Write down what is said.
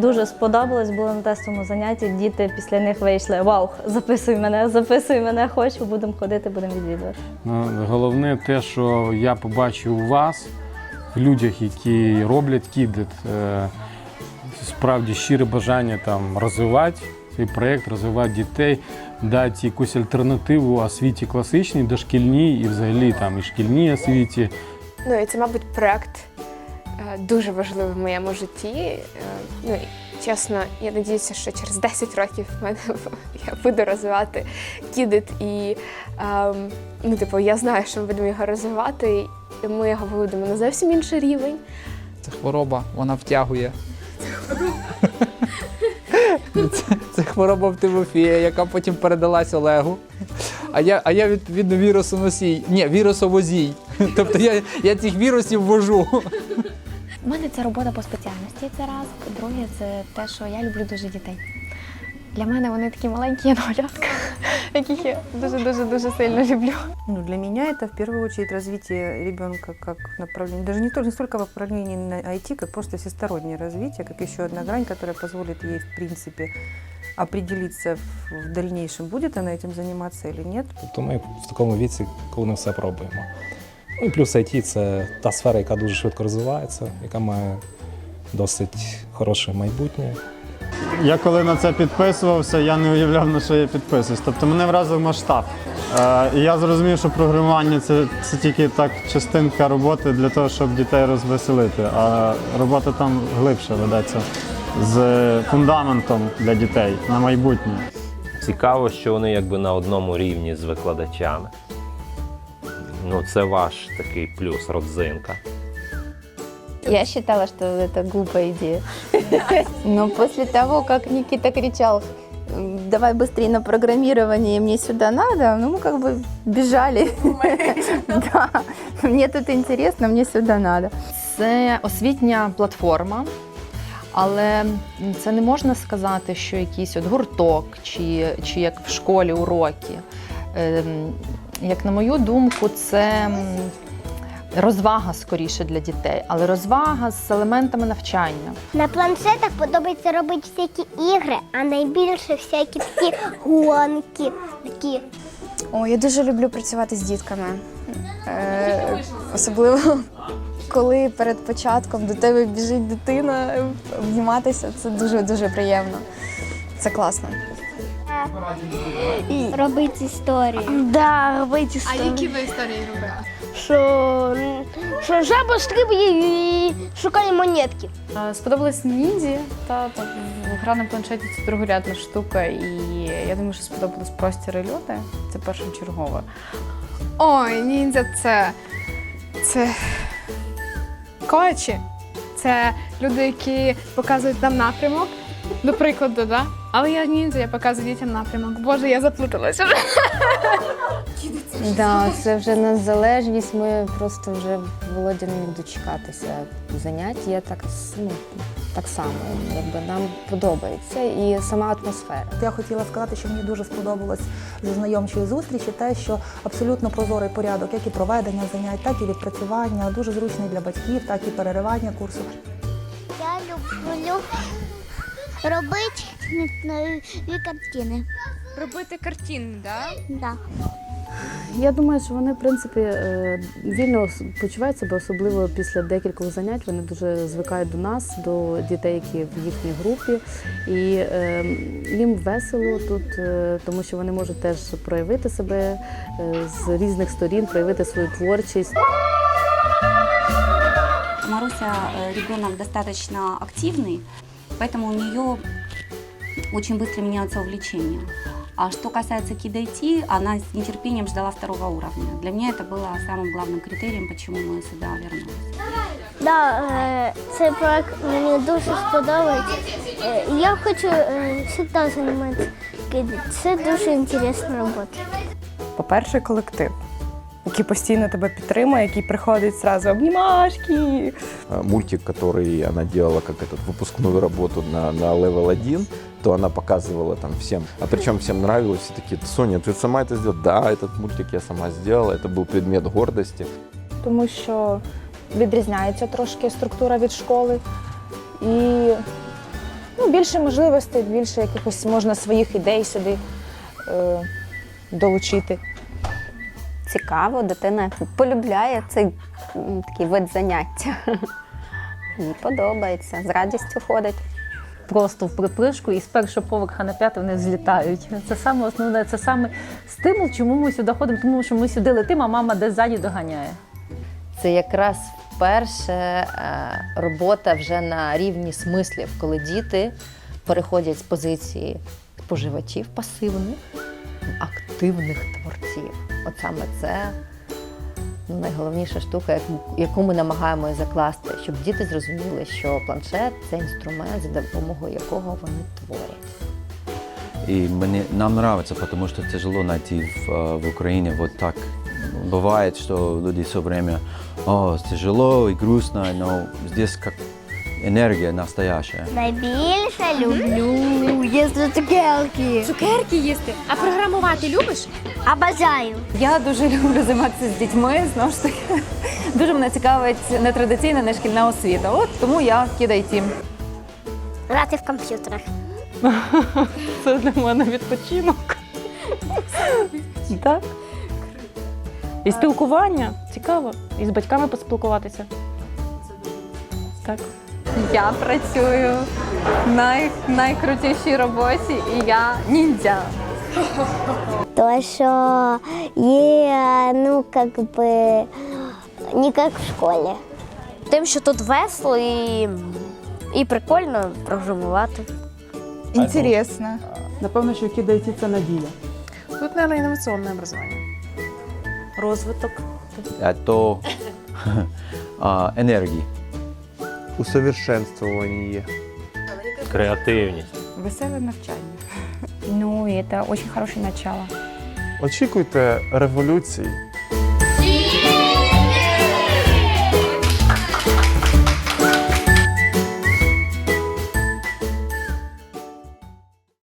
Дуже сподобалось було на тестовому занятті. Діти після них вийшли. Вау, записуй мене, записуй мене, хочу, будемо ходити, будемо відвідувати. Ну, Головне те, що я побачив у вас, в людях, які роблять кідет, е, справді щире бажання там розвивати цей проєкт, розвивати дітей, дати якусь альтернативу освіті класичній, дошкільній і взагалі там і шкільній освіті. Ну і це, мабуть, проект дуже важливий в моєму житті. Е, Ну чесно, я надіюся, що через 10 років в мене я буду розвивати кідит і ем, ну, типу, я знаю, що ми будемо його розвивати, і ми його виведемо на зовсім інший рівень. Це хвороба, вона втягує. Це, це хвороба в Тимофія, яка потім передалась Олегу. А я, а я відповідно вірусоносій. Ні, вірусовозій. Тобто я, я цих вірусів вожу. У мене це робота по спеціальності. Це раз. Друге, це те, що я люблю дуже дітей. Для мене вони такі маленькі янголятка, яких я дуже дуже дуже сильно люблю. Ну, для меня это в первую очередь развитие ребенка как направление, даже не, только, не столько в направлении на IT, как просто всестороннее развитие, как еще одна грань, которая позволит ей, в принципе, определиться в, в дальнейшем, будет она этим заниматься или нет. Тобто ми в такому віці, коли ми все пробуємо. Ну і плюс IT це та сфера, яка дуже швидко розвивається, яка має досить хороше майбутнє. Я коли на це підписувався, я не уявляв, на що я підписуюсь. Тобто мене вразив масштаб. Е, і я зрозумів, що програмування це, це тільки так частинка роботи для того, щоб дітей розвеселити. А робота там глибше ведеться з фундаментом для дітей на майбутнє. Цікаво, що вони якби на одному рівні з викладачами. Ну, це ваш такий плюс, родзинка. Я считала, что это глупая идея. Но после того, как Никита кричал, давай быстрее на программирование, мне сюда надо, ну мы как бы бежали. Да, мне тут интересно, мне сюда надо. Це освітня платформа, але це не можна сказати, що якийсь от гурток чи, чи як в школі уроки. як на мою думку, це розвага скоріше для дітей, але розвага з елементами навчання. На планшетах подобається робити всякі ігри, а найбільше всякі такі гонки. Такі. О, я дуже люблю працювати з дітками. Е, особливо коли перед початком до тебе біжить дитина, обніматися, це дуже-дуже приємно. Це класно. Робити історії. Да, робити історію. ви історії робили? Що, що жаба стрибає і шукає монетки. Сподобалась ніндзі, та, та гра на планшеті це другорядна штука, і я думаю, що сподобались простіри льоти. Це першочергове. Ой, ніндзя це. Це. Коачі. Це люди, які показують нам напрямок. До прикладу, да? Але я ніндзя, я показую дітям напрямок. Боже, я заплуталася. Да, це вже незалежність. Ми просто вже Володя не міг дочекатися занять. Я так, с- ну, так само, якби нам подобається і сама атмосфера. Я хотіла сказати, що мені дуже сподобалось зі знайомчої зустрічі те, що абсолютно прозорий порядок, як і проведення занять, так і відпрацювання, дуже зручний для батьків, так і переривання курсу. Я люблю робити нові картини. Робити картини, так? Да. Я думаю, що вони, в принципі, е, вільно почувають себе, особливо після декількох занять. Вони дуже звикають до нас, до дітей, які в їхній групі. І е, їм весело тут, е, тому що вони можуть теж проявити себе е, з різних сторін, проявити свою творчість. Маруся ребенок достаточно активный, поэтому у нее очень быстро меняются увлечения. А что касается KidIT, она с нетерпением ждала второго уровня. Для меня это было самым главным критерием, почему мы сюда вернулись. Да, е, цей проект мені дуже сподобається. Е, Я хочу е, завжди займатися. кидом. Це дуже цікава робота. По-перше, колектив, який постійно тебе підтримує, який приходить зразу обнімашки. Мультик, который она делала как этот выпускную работу на, на Level 1, то она показывала там всем. А причем всем нравилось, все такие, Соня, ты сама это сделала? Да, этот мультик я сама сделала, это был предмет гордости. тому що відрізняється трошки структура від школи. І Ну, більше можливостей, більше якихось можна своїх ідей сюди е, долучити. Цікаво, дитина полюбляє цей такий вид заняття. Їй подобається, з радістю ходить. просто в припришку і з першого поверха на п'ятий вони злітають. Це саме основне, це саме стимул, чому ми сюди ходимо, тому що ми сюди летимо, а мама десь ззаді доганяє. Це якраз вперше е, робота вже на рівні смислів, коли діти переходять з позиції споживачів пасивних активних творців. От саме це ну, найголовніша штука, яку- ми намагаємося закласти, щоб діти зрозуміли, що планшет це інструмент, за допомогою якого вони творять. И мне, нам нравится, потому что тяжело найти в, э, в Украине вот так. Бывает, что люди все время, о, тяжело и грустно, но здесь как энергия настоящая. Найбільше люблю їсти цукерки. Цукерки їсти. А програмувати любиш? Обожаю. Я дуже люблю займатися з дітьми. Знову ж таки, дуже мене цікавить нетрадиційна нешкільна освіта. От тому я кидаю тім. Грати в комп'ютерах. Це для мене відпочинок. Так. І спілкування цікаво. І з батьками поспілкуватися. Так. Я працюю в най, найкрутішій роботі, і я ніндзя. То, що є, ну, как би, не як в школі. Тим, що тут весело і, і прикольно програмувати. Інтересно. Напевно, що кидається це надія. Тут, наверное, інноваційне образування. Розвиток. А, энергии. Усовершенствование. Креативність. Веселе навчання. Ну, і це дуже хороше начало. Очікуйте революцій